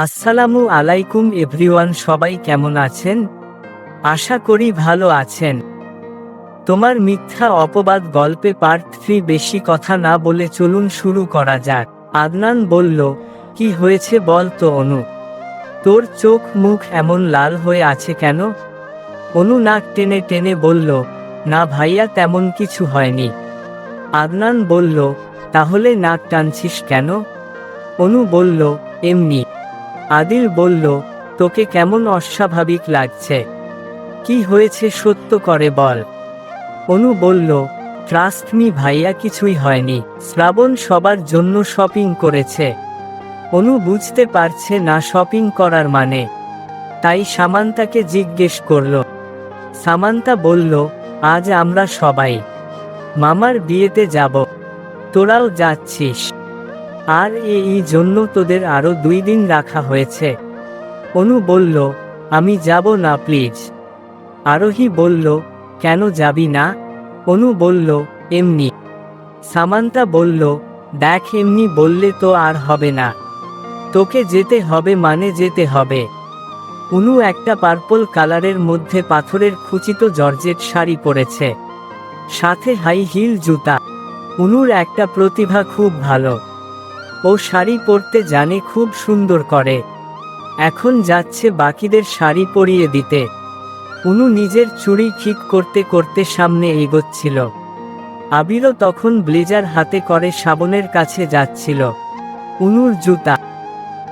আসসালামু আলাইকুম এভরিওয়ান, সবাই কেমন আছেন? আশা করি ভালো আছেন। তোমার মিথ্যা অপবাদ গল্পে পার্ট থ্রি বেশি কথা না বলে চলুন শুরু করা যাক। আদনান বলল, কি হয়েছে বল তো অনু? তোর চোখ মুখ এমন লাল হয়ে আছে কেন? অনু নাক টেনে টেনে বলল, না ভাইয়া, তেমন কিছু হয়নি। আদনান বলল, তাহলে নাক টানছিস কেন? অনু বলল, এমনি। আদিল বলল, তোকে কেমন অস্বাভাবিক লাগছে? কি হয়েছে সত্য করে বল। অনু বলল ট্রাস্ট মি ভাইয়া, কিছুই হয়নি। শ্রাবণ সবার জন্য শপিং করেছে। অনু বুঝতে পারছে না শপিং করার মানে। তাই সামান্তাকে জিজ্ঞেস করল। সামান্তা বলল, আজ আমরা সবাই মামার বিয়েতে যাব। তোরাও যাচ্ছিস। আর এই জন্য তোদের আরও দুই দিন রাখা হয়েছে। অনু বলল, আমি যাব না, প্লিজ। আরোহী বলল, কেন যাবি না? অনু বলল, এমনি। সামান্তা বলল, দেখ, এমনি বললে তো আর হবে না। তোকে যেতে হবে মানে যেতে হবে। অনু একটা পার্পল কালারের মধ্যে পাথরের খুচিত জর্জেট শাড়ি পরেছে। সাথে হাই হিল জুতা। অনুর একটা প্রতিভা খুব ভালো। ও শাড়ি পরতে জানে খুব সুন্দর করে। এখন যাচ্ছে বাকিদের শাড়ি পরিয়ে দিতে। উনু নিজের চুড়ি ঠিক করতে করতে সামনে এগোচ্ছিল। আবিরও তখন ব্লেজার হাতে করে শ্রাবণের কাছে যাচ্ছিল। উনুর জুতা।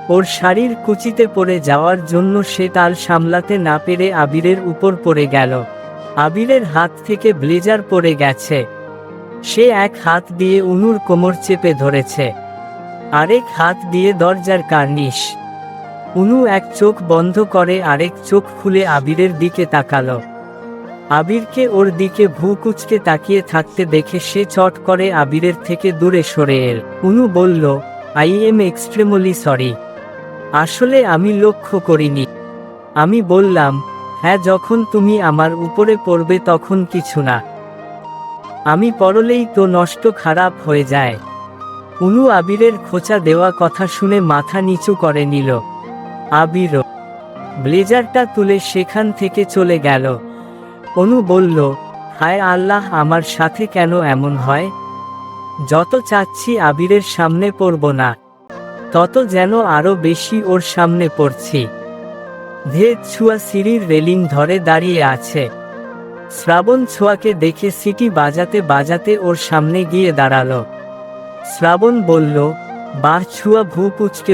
ওর শাড়ির কুচিতে পড়ে যাওয়ার জন্য সে তাল সামলাতে না পেরে আবিরের উপর পড়ে গেল। আবিরের হাত থেকে ব্লেজার পড়ে গেছে। সে এক হাত দিয়ে উনুর কোমর চেপে ধরেছে। আরেক হাত দিয়ে দরজার কার্নিশ। উনু এক চোখ বন্ধ করে আরেক চোখ খুলে আবিরের দিকে তাকাল। আবিরকে ওর দিকে ভূ কুচকে তাকিয়ে থাকতে দেখে সে চট করে আবিরের থেকে দূরে সরে এল। উনু বলল আই এম এক্সট্রিমলি সরি আসলে আমি লক্ষ্য করিনি। আমি বললাম হ্যাঁ যখন তুমি আমার উপরে পড়বে তখন কিছু না। আমি পড়লেই তো নষ্ট খারাপ হয়ে যায়। উনু আবিরের খোঁচা দেওয়া কথা শুনে মাথা নিচু করে নিল। আবিরও ব্লেজারটা তুলে সেখান থেকে চলে গেল। অনু বলল, হায় আল্লাহ, আমার সাথে কেন এমন হয়? যত চাচ্ছি আবিরের সামনে পড়ব না, তত যেন আরও বেশি ওর সামনে পড়ছি। ভেদ ছুয়া সিঁড়ির রেলিং ধরে দাঁড়িয়ে আছে। শ্রাবণ ছোঁয়াকে দেখে সিটি বাজাতে বাজাতে ওর সামনে গিয়ে দাঁড়াল। শ্রাবণ বলল বার ছুয়া ভূ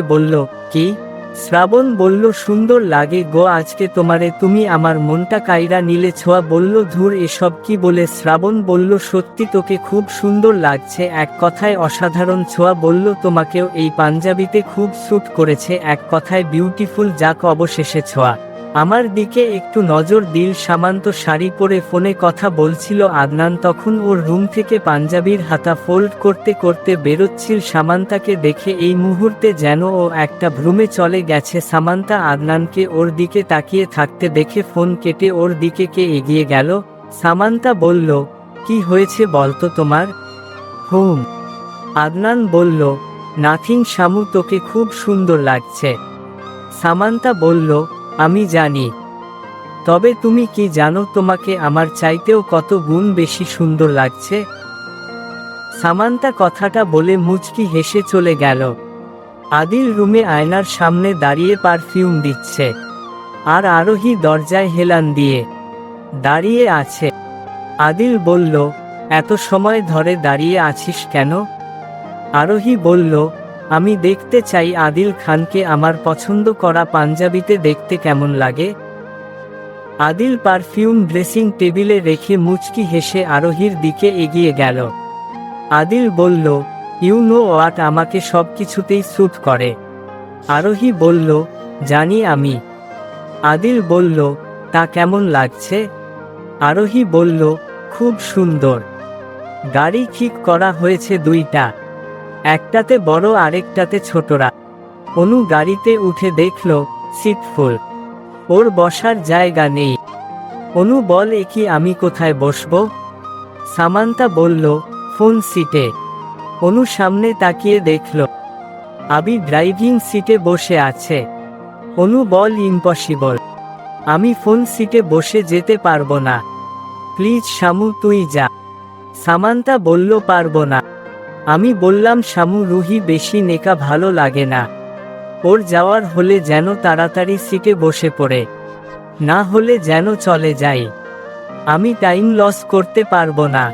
বলল, কি? শ্রাবণ বলল, সুন্দর লাগে গো আজকে তোমারে, তুমি আমার মনটা কাইরা নিলে ছোঁয়া বলল, ধুর এসব কি বলে? শ্রাবণ বলল, সত্যি তোকে খুব সুন্দর লাগছে, এক কথায় অসাধারণ ছোঁয়া বলল, তোমাকেও এই পাঞ্জাবিতে খুব স্যুট করেছে, এক কথায় বিউটিফুল যাক অবশেষে ছোঁয়া। আমার দিকে একটু নজর দিল, সামান্ত শাড়ি পরে ফোনে কথা বলছিল আদনান। তখন ওর রুম থেকে পাঞ্জাবির হাতা ফোল্ড করতে করতে বেরোচ্ছিল, সামান্তাকে দেখে এই মুহূর্তে যেন ও একটা ভ্রুমে চলে গেছে। সামান্তা আদনানকে ওর দিকে তাকিয়ে থাকতে দেখে ফোন কেটে ওর দিকে কে এগিয়ে গেল। সামান্তা বলল, কি হয়েছে বলতো তোমার? হুম, আদনান বলল নাথিং শামু তোকে খুব সুন্দর লাগছে। সামান্তা বলল আমি জানি। তবে তুমি কি জানো তোমাকে আমার চাইতেও কত গুণ বেশি সুন্দর লাগছে? সামান্তা কথাটা বলে মুচকি হেসে চলে গেল। আদিল রুমে আয়নার সামনে দাঁড়িয়ে পারফিউম দিচ্ছে আর আরোহী দরজায় হেলান দিয়ে দাঁড়িয়ে আছে। আদিল বলল, এত সময় ধরে দাঁড়িয়ে আছিস কেন? আরোহী বলল আমি দেখতে চাই আদিল খানকে আমার পছন্দ করা পাঞ্জাবিতে দেখতে কেমন লাগে। আদিল পারফিউম ড্রেসিং টেবিলে রেখে মুচকি হেসে আরোহীর দিকে এগিয়ে গেল। আদিল বলল ইউ নো ওয়াট আমাকে সব কিছুতেই স্যুট করে। আরোহী বলল, জানি আমি। আদিল বলল, তা কেমন লাগছে? আরোহী বলল, খুব সুন্দর। গাড়ি ঠিক করা হয়েছে দুইটা। একটাতে বড়, আরেকটাতে ছোটরা। অনু গাড়িতে উঠে দেখল, সিট ফুল। ওর বসার জায়গা নেই। অনু বল কি, আমি কোথায় বসবো? সামান্তা বলল, ফোন সিটে। অনু সামনে তাকিয়ে দেখল, আবি ড্রাইভিং সিটে বসে আছে। অনু বল, ইম্পসিবল। আমি ফোন সিটে বসে যেতে পারব না। প্লিজ, শামু, তুই যা। সামান্তা বলল, পারব না। আমি বললাম শামু রুহি বেশি নেকা ভালো লাগে না। ওর যাওয়ার হলে যেন তাড়াতাড়ি সিটে বসে পড়ে। না হলে যেন চলে যাই। আমি টাইম লস করতে পারব না।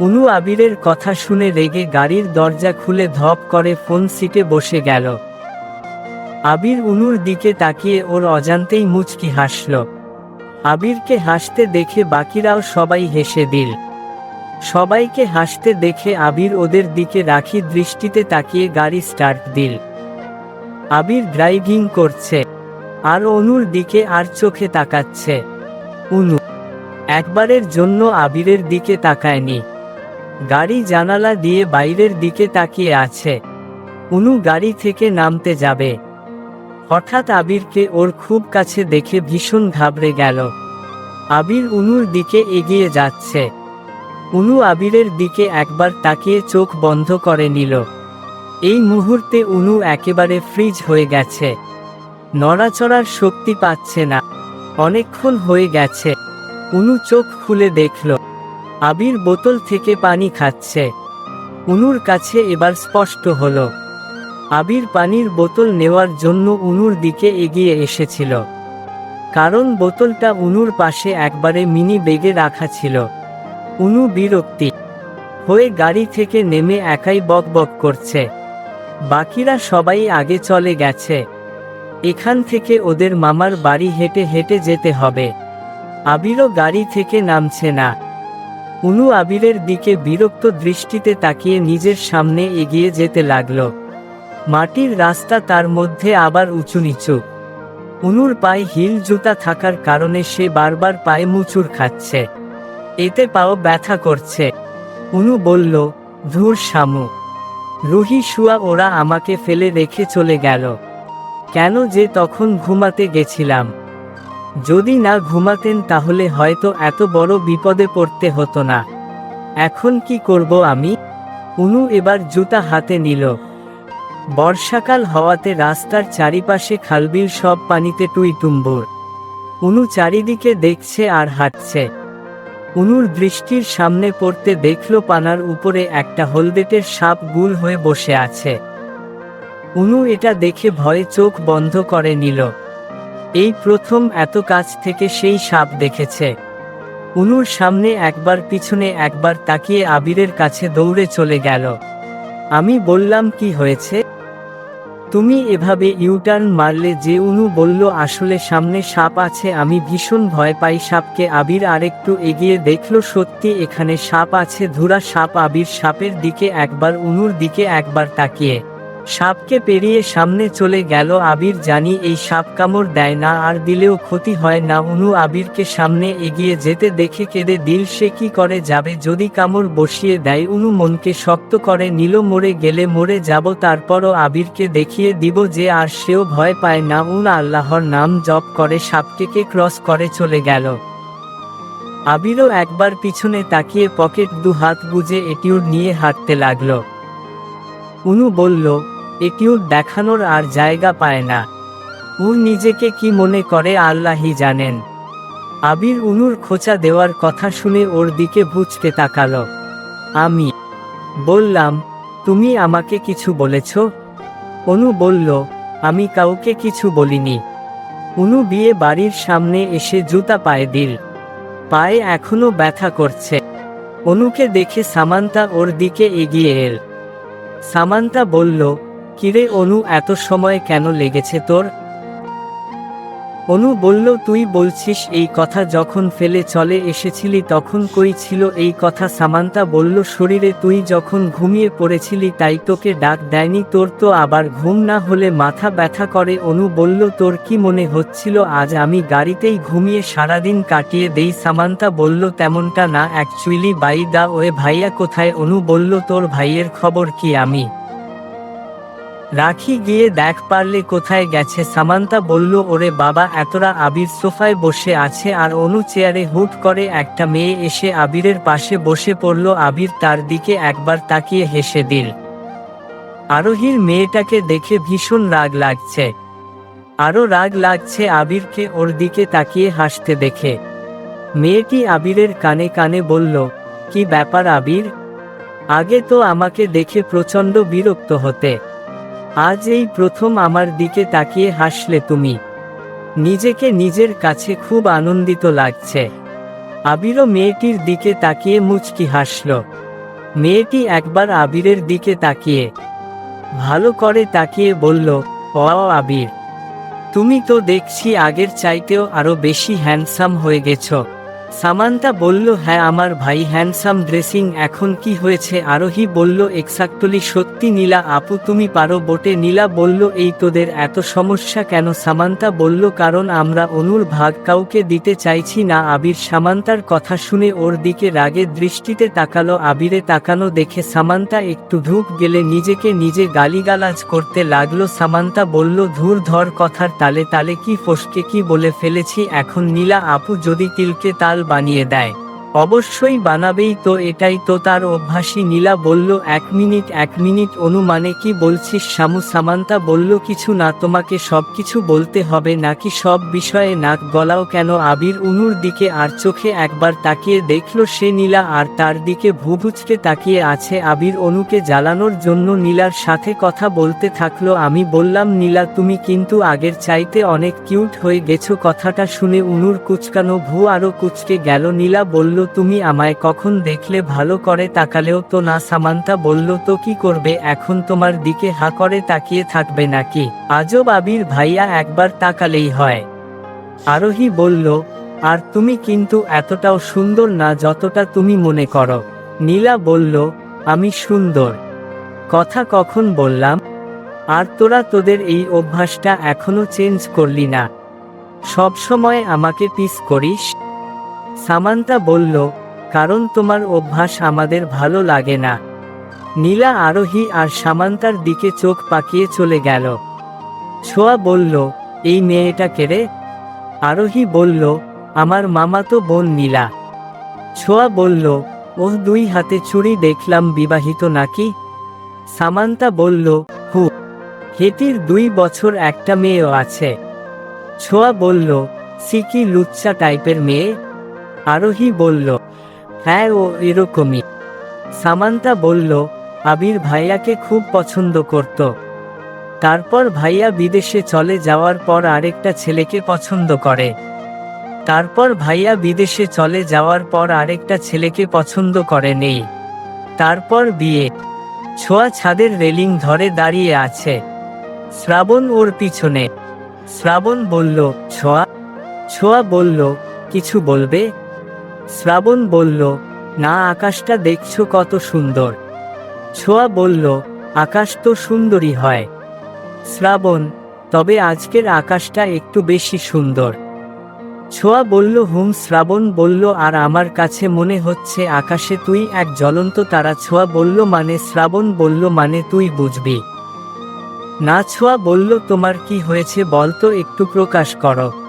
উনু আবিরের কথা শুনে রেগে গাড়ির দরজা খুলে ধপ করে ফোন সিটে বসে গেল। আবির উনুর দিকে তাকিয়ে ওর অজান্তেই মুচকি হাসল। আবিরকে হাসতে দেখে বাকিরাও সবাই হেসে দিল। সবাইকে হাসতে দেখে আবির ওদের দিকে রাখি দৃষ্টিতে তাকিয়ে গাড়ি স্টার্ট দিল। আবির ড্রাইভিং করছে। আর অনুর দিকে আর চোখে তাকাচ্ছে। উনু একবারের জন্য আবিরের দিকে তাকায়নি। গাড়ি জানালা দিয়ে বাইরের দিকে তাকিয়ে আছে। উনু গাড়ি থেকে নামতে যাবে। হঠাৎ আবিরকে ওর খুব কাছে দেখে ভীষণ ঘাবড়ে গেল। আবির উনুর দিকে এগিয়ে যাচ্ছে। উনু আবিরের দিকে একবার তাকিয়ে চোখ বন্ধ করে নিল। এই মুহূর্তে উনু একেবারে ফ্রিজ হয়ে গেছে। নড়াচড়ার শক্তি পাচ্ছে না। অনেকক্ষণ হয়ে গেছে। উনু চোখ খুলে দেখল। আবির বোতল থেকে পানি খাচ্ছে। উনুর কাছে এবার স্পষ্ট হল। আবির পানির বোতল নেওয়ার জন্য উনুর দিকে এগিয়ে এসেছিল। কারণ বোতলটা উনুর পাশে একবারে মিনি বেগে রাখা ছিল। উনু বিরক্তি। হয়ে গাড়ি থেকে নেমে একাই বক বক করছে। বাকিরা সবাই আগে চলে গেছে। এখান থেকে ওদের মামার বাড়ি হেঁটে হেঁটে যেতে হবে। আবিরও গাড়ি থেকে নামছে না। উনু আবিরের দিকে বিরক্ত দৃষ্টিতে তাকিয়ে নিজের সামনে এগিয়ে যেতে লাগল। মাটির রাস্তা তার মধ্যে আবার উঁচু নিচু উনুর পায়ে হিল জুতা থাকার কারণে সে বারবার পায়ে মুচুর খাচ্ছে। এতে পাও ব্যথা করছে। উনু বলল, ধুর শামু। রুহি শুয়া ওরা আমাকে ফেলে রেখে চলে গেল। কেন যে তখন ঘুমাতে গেছিলাম। যদি না ঘুমাতেন তাহলে হয়তো এত বড় বিপদে পড়তে হতো না। এখন কি করব আমি? উনু এবার জুতা হাতে নিল। বর্ষাকাল হওয়াতে রাস্তার চারিপাশে খালবিল সব পানিতে টুই টুম্বুর উনু চারিদিকে দেখছে আর হাঁটছে। উনুর দৃষ্টির সামনে পড়তে দেখল পানার উপরে একটা হলদেটের সাপ গুল হয়ে বসে আছে। উনু এটা দেখে ভয়ে চোখ বন্ধ করে নিল। এই প্রথম এত কাছ থেকে সেই সাপ দেখেছে। উনুর সামনে একবার পিছনে একবার তাকিয়ে আবিরের কাছে দৌড়ে চলে গেল। আমি বললাম, কি হয়েছে? তুমি এভাবে ইউটার্ন মারলে যে উনু বলল, আসলে সামনে সাপ আছে, আমি ভীষণ ভয় পাই সাপকে। আবির আরেকটু এগিয়ে দেখল, সত্যি এখানে সাপ আছে, ধুরা সাপ। আবির সাপের দিকে একবার, উনুর দিকে একবার তাকিয়ে সাপকে পেরিয়ে সামনে চলে গেল আবির। জানি এই সাপ কামড় দেয় না, আর দিলেও ক্ষতি হয় না। উনু আবিরকে সামনে এগিয়ে যেতে দেখে কেঁদে দিল, সে কি করে যাবে? যদি কামড় বসিয়ে দেয় উনু মনকে শক্ত করে নিল, মরে গেলে মরে যাব। তারপরও আবিরকে দেখিয়ে দিব যে আর সেও ভয় পায় না। উন আল্লাহর নাম জপ করে, সাপকে ক্রস করে চলে গেল। আবিরও একবার পিছনে তাকিয়ে পকেট দু হাত বুঝে এটিউড নিয়ে হাঁটতে লাগল। উনু বলল এটিউড দেখানোর আর জায়গা পায় না। উ নিজেকে কি মনে করে আল্লাহই জানেন। আবির উনুর খোঁচা দেওয়ার কথা শুনে ওর দিকে বুঝতে তাকালো। আমি বললাম, তুমি আমাকে কিছু বলেছ? অনু বলল, আমি কাউকে কিছু বলিনি। উনু বিয়ে বাড়ির সামনে এসে জুতা পায়ে দিল। পায়ে এখনও ব্যথা করছে। অনুকে দেখে সামান্তা ওর দিকে এগিয়ে এল। সামান্তা বলল কিরে অনু, এত সময় কেন লেগেছে তোর? অনু বলল, তুই বলছিস এই কথা যখন ফেলে চলে এসেছিলি তখন কই ছিল এই কথা? সামান্তা বলল, শরীরে তুই যখন ঘুমিয়ে পড়েছিলি তাই তোকে ডাক দেয়নি, তোর তো আবার ঘুম না হলে মাথা ব্যথা করে। অনু বলল, তোর কি মনে হচ্ছিল আজ আমি গাড়িতেই ঘুমিয়ে সারাদিন কাটিয়ে দেই? সামান্তা বলল, তেমনটা না অ্যাকচুয়ালি বাই দা ওয়ে ভাইয়া কোথায়? অনু বলল, তোর ভাইয়ের খবর কি আমি? রাখি গিয়ে দেখ পারলে কোথায় গেছে? সামান্তা বলল, ওরে বাবা, এতরা আবির সোফায় বসে আছে আর অনু চেয়ারে হুট করে একটা মেয়ে এসে আবিরের পাশে বসে পড়ল। আবির তার দিকে একবার তাকিয়ে হেসে দিল, আরোহীর মেয়েটাকে দেখে ভীষণ রাগ লাগছে। আরও রাগ লাগছে আবিরকে ওর দিকে তাকিয়ে হাসতে দেখে। মেয়েটি আবিরের কানে কানে বলল, কি ব্যাপার আবির? আগে তো আমাকে দেখে প্রচণ্ড বিরক্ত হতে। আজ এই প্রথম আমার দিকে তাকিয়ে হাসলে তুমি। নিজেকে নিজের কাছে খুব আনন্দিত লাগছে। আবিরও মেয়েটির দিকে তাকিয়ে মুচকি হাসল। মেয়েটি একবার আবিরের দিকে তাকিয়ে ভালো করে তাকিয়ে বলল, ও আবির, তুমি তো দেখছি আগের চাইতেও আরও বেশি হ্যান্ডসাম হয়ে গেছো। সামান্তা বলল হ্যাঁ আমার ভাই হ্যান্ডসাম ড্রেসিং, এখন কি হয়েছে? আরোহী বলল, এক্সাক্টলি সত্যি নীলা, আপু তুমি পারো বটে। নীলা বলল, এই তোদের এত সমস্যা কেন? সামান্তা বলল, কারণ আমরা অনুর ভাগ কাউকে দিতে চাইছি না। আবির সামান্তার কথা শুনে ওর দিকে রাগের দৃষ্টিতে তাকালো, আবিরে তাকানো দেখে সামান্তা একটু ধূপ গেলে নিজেকে নিজে গালিগালাজ করতে লাগল। সামান্তা বলল, ধুর ধর কথার তালে তালে কি ফসকে কি বলে ফেলেছি, এখন নীলা, আপু যদি তিলকে তাল বানিয়ে দেয়। অবশ্যই বানাবেই তো এটাই তো তার অভ্যাসী নীলা বলল, এক মিনিট এক মিনিট অনুমানে কি বলছিস? শামু সামান্তা বলল, কিছু না, তোমাকে সব কিছু বলতে হবে নাকি সব বিষয়ে নাক গলাও কেন? আবির উনুর দিকে আর চোখে একবার তাকিয়ে দেখল সে নীলা আর তার দিকে ভুভুচকে তাকিয়ে আছে আবির অনুকে জ্বালানোর জন্য। নীলার সাথে কথা বলতে থাকল, আমি বললাম নীলা, তুমি কিন্তু আগের চাইতে অনেক কিউট হয়ে গেছো। কথাটা শুনে উনুর কুচকানো ভু আরও কুচকে গেল। নীলা বলল তুমি আমায় কখন দেখলে ভালো করে তাকালেও তো না, সামান্তা বলল, তো কি করবে? এখন তোমার দিকে হা করে তাকিয়ে থাকবে নাকি? আজব আবির ভাইয়া একবার তাকালেই হয়। আরোহী বলল, আর তুমি কিন্তু এতটাও সুন্দর না যতটা তুমি মনে করো। নীলা বলল, আমি সুন্দর। কথা কখন বললাম? আর তোরা তোদের এই অভ্যাসটা এখনও চেঞ্জ করলি না। সবসময় আমাকে পিস করিস। সামান্তা বলল, কারণ তোমার অভ্যাস আমাদের ভালো লাগে না। নীলা আরোহী আর সামান্তার দিকে চোখ পাকিয়ে চলে গেল। ছোয়া বলল, এই মেয়েটা কেড়ে আরোহী বলল, আমার মামা তো বোন নীলা। ছোয়া বলল, ওহ, দুই হাতে চুড়ি দেখলাম বিবাহিত নাকি? সামান্তা বলল, হু হেতির দুই বছর একটা মেয়েও আছে। ছোয়া বলল সিকি লুচ্চা টাইপের মেয়ে? আরোহী বলল হ্যাঁ ও এরকমই। সামান্তা বলল, আবির ভাইয়াকে খুব পছন্দ করত। তারপর ভাইয়া বিদেশে চলে যাওয়ার পর আরেকটা ছেলেকে পছন্দ করে। তারপর ভাইয়া বিদেশে চলে যাওয়ার পর আরেকটা ছেলেকে পছন্দ করে নেই। তারপর বিয়ে। ছোঁয়া ছাদের রেলিং ধরে দাঁড়িয়ে আছে। শ্রাবণ ওর পিছনে। শ্রাবণ বলল, ছোঁয়া? ছোঁয়া বলল, কিছু বলবে? শ্রাবণ বলল, না, আকাশটা দেখছ কত সুন্দর। ছোঁয়া বলল, আকাশ তো সুন্দরই হয়। শ্রাবণ, তবে আজকের আকাশটা একটু বেশি সুন্দর। ছোঁয়া বলল, হুম, শ্রাবণ বলল, আর আমার কাছে মনে হচ্ছে আকাশে তুই এক জ্বলন্ত তারা। ছোঁয়া বলল মানে শ্রাবণ বলল মানে তুই বুঝবি। না, ছোঁয়া বলল, তোমার কি হয়েছে বল তো একটু প্রকাশ করো।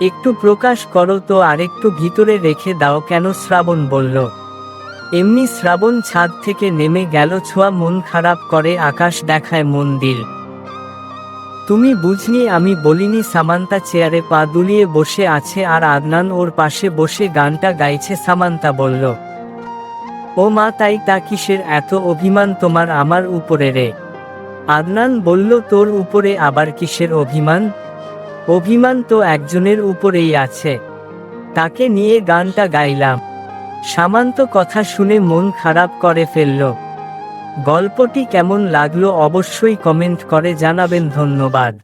একটু প্রকাশ করো তো আরেকটু ভিতরে রেখে দাও কেন শ্রাবণ বলল। এমনি শ্রাবণ ছাদ থেকে নেমে গেল ছোঁয়া মন খারাপ করে আকাশ দেখায় মন্দির। তুমি বুঝনি আমি বলিনি সামান্তা চেয়ারে পা দুলিয়ে বসে আছে আর আদনান ওর পাশে বসে গানটা গাইছে সামান্তা বলল। ও মা তাই তা কিসের এত অভিমান তোমার আমার উপরে রে। আদনান বলল, তোর উপরে আবার কিসের অভিমান? অভিমান তো একজনের উপরেই আছে। তাকে নিয়ে গানটা গাইলাম। সামান্ত কথা শুনে মন খারাপ করে ফেলল। গল্পটি কেমন লাগল অবশ্যই কমেন্ট করে জানাবেন, ধন্যবাদ।